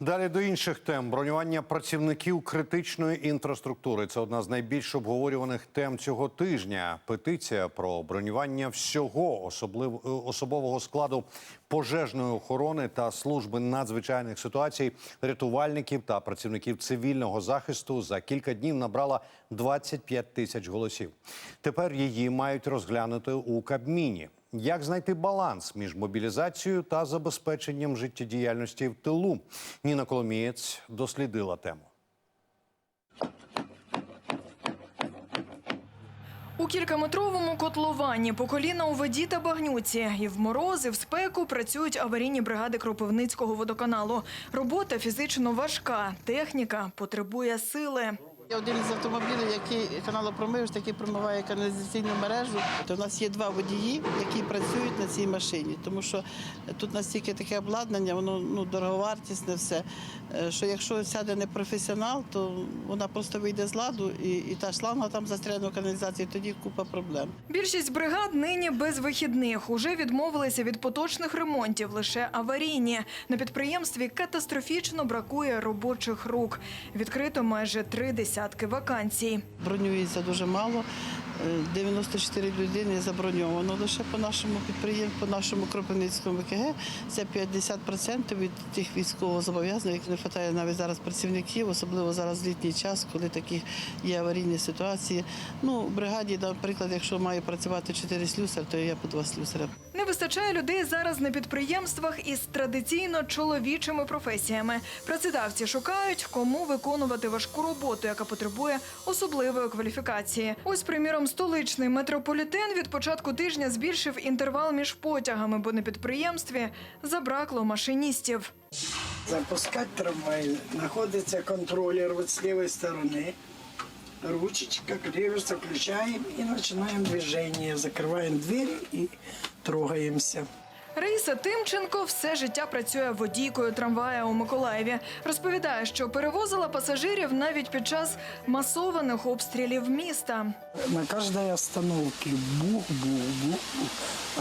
Далі до інших тем бронювання працівників критичної інфраструктури. Це одна з найбільш обговорюваних тем цього тижня. Петиція про бронювання всього особлив... е, особового складу пожежної охорони та служби надзвичайних ситуацій, рятувальників та працівників цивільного захисту за кілька днів набрала 25 тисяч голосів. Тепер її мають розглянути у Кабміні. Як знайти баланс між мобілізацією та забезпеченням життєдіяльності в тилу? Ніна Коломієць дослідила тему. У кількаметровому котловані по коліна у воді та багнюці і в морози, в спеку працюють аварійні бригади Кропивницького водоканалу. Робота фізично важка, техніка потребує сили. Я один із автомобілів, який каналопромивач, який промиває каналізаційну мережу. То у нас є два водії, які працюють на цій машині, тому що тут настільки таке обладнання, воно ну дороговартісне все. е, Що якщо сяде не професіонал, то вона просто вийде з ладу, і, і та шланга там застряне в каналізації, тоді купа проблем. Більшість бригад нині без вихідних уже відмовилися від поточних ремонтів, лише аварійні. На підприємстві катастрофічно бракує робочих рук. Відкрито майже три десятки вакансій. Бронюється дуже мало. Е, 94 людини заброньовано лише по нашому підприємству, по нашому Кропивницькому ВКГ. Це 50% від тих військовозобов'язаних, яких не вистачає навіть зараз працівників, особливо зараз літній час, коли такі є аварійні ситуації. Ну, в бригаді, наприклад, якщо має працювати 4 слюсар, то я по 2 слюсаря. Не вистачає людей зараз на підприємствах із традиційно чоловічими професіями. Працедавці шукають, кому виконувати важку роботу, яка потребує особливої кваліфікації. Ось, приміром, столичний метрополітен від початку тижня збільшив інтервал між потягами, бо на підприємстві забракло машиністів. Запускати трамвай. знаходиться контролер от з лівої сторони. Ручечка, реверс включаємо і починаємо движення. Закриваємо двері і трогаемся. Раїса Тимченко все життя працює водійкою трамвая у Миколаєві. Розповідає, що перевозила пасажирів навіть під час масованих обстрілів міста. На кожній остановці бух-бух-бух.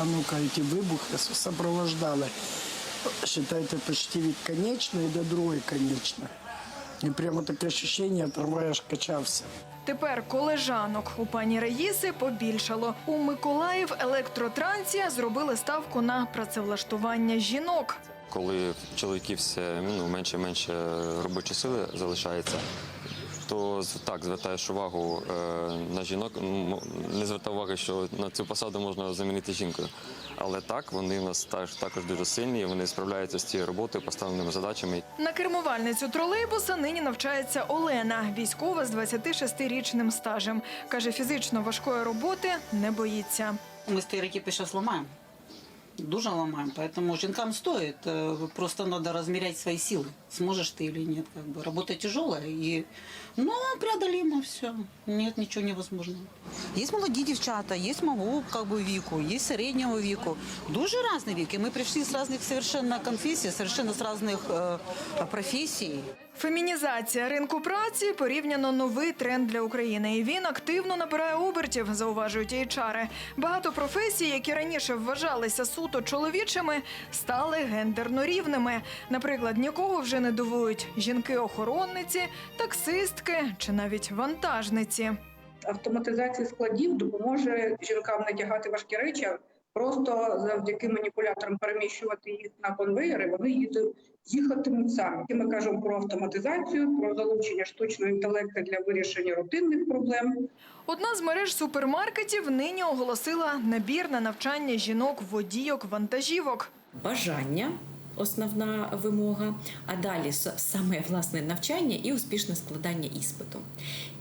А ну-ка, эти вибухи супроводжували, Считайте, почти від конечної до другої конечної. І прямо таке ощущение, трамвай аж качався. Тепер колежанок у пані Раїси побільшало. У Миколаїв електротрансія зробили ставку на працевлаштування жінок. коли чоловіків все ну, менше і менше робочої сили залишається, то з- так звертаєш увагу е, на жінок. Не звертав уваги, що на цю посаду можна замінити жінкою. Але так, вони в нас теж також дуже сильні, вони справляються з цією роботою, поставленими задачами. На кермувальницю тролейбуса нині навчається Олена, військова з 26-річним стажем. Каже, фізично важкої роботи не боїться. Мы стереотипы сейчас ломаем Дуже ломаем. Поэтому жінкам стоит. э, Просто надо размерять свои силы. Сможешь ты или нет. Как бы. Работа тяжелая. И... Но преодолимо все. Нет ничего невозможного. Є молоді дівчата, є мого как бы, віку, є середнього віку. Дуже різні віки. Ми прийшли з різних совершенно конфесій, совершенно з різних е, професій. Фемінізація ринку праці порівняно новий тренд для України. І він активно набирає обертів, зауважують HR. Багато професій, які раніше вважалися суто чоловічими, стали гендерно рівними. Наприклад, нікого вже не дивують жінки-охоронниці, таксистки чи навіть вантажниці. автоматизація складів допоможе жінкам натягати важкі речі. Просто завдяки маніпуляторам переміщувати їх на конвейери, вони їдуть, їхатимуть самі. І Ми кажемо про автоматизацію, про залучення штучного інтелекту для вирішення рутинних проблем. Одна з мереж супермаркетів нині оголосила набір на навчання жінок-водійок вантажівок. бажання. Основна вимога, а далі саме власне навчання і успішне складання іспиту.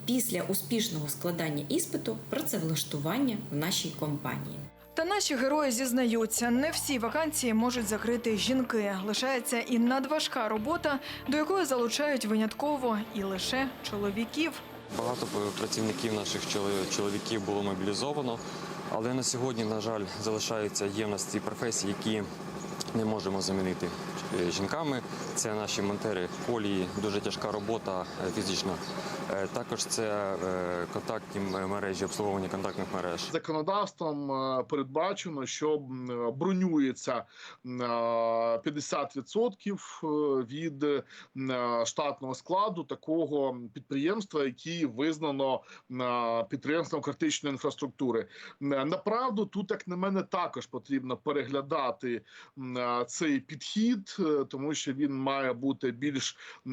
Після успішного складання іспиту працевлаштування в нашій компанії. Та наші герої зізнаються, не всі вакансії можуть закрити жінки. Лишається і надважка робота, до якої залучають винятково і лише чоловіків. Багато працівників наших чоло- чоловіків було мобілізовано, але на сьогодні, на жаль, залишаються є в нас ці професії, які не можемо замінити е, жінками. Це наші монтери колії, дуже тяжка робота е, фізична. Е, Також це контактні мережі, обслуговування контактних мереж. Законодавством передбачено, що бронюється м, е, 50% від штатного складу такого підприємства, яке визнано підприємством критичної інфраструктури. Направду, тут, як на мене, також потрібно переглядати цей підхід, е, тому що він має бути більш е,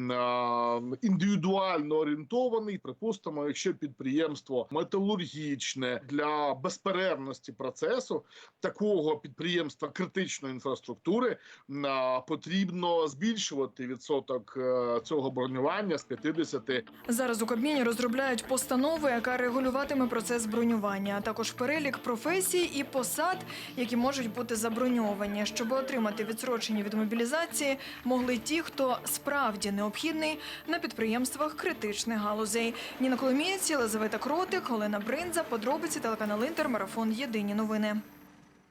індивідуально орієнтований. Припустимо, якщо підприємство металургічне для безперервності процесу такого підприємства критичної інфраструктури е, потрібно збільшувати відсоток е, цього бронювання з 50 Зараз у Кабміні розробляють постанову, яка регулюватиме процес бронювання, а також перелік професій і посад, які можуть бути заброньовані. Щоб отримати відсрочення від мобілізації, могли ті, хто справді необхідний на підприємствах критичних галузей. Ніна Коломієць, Єлизавета Кротик, Олена Бринза, подробиці телеканал Інтер, марафон Єдині новини.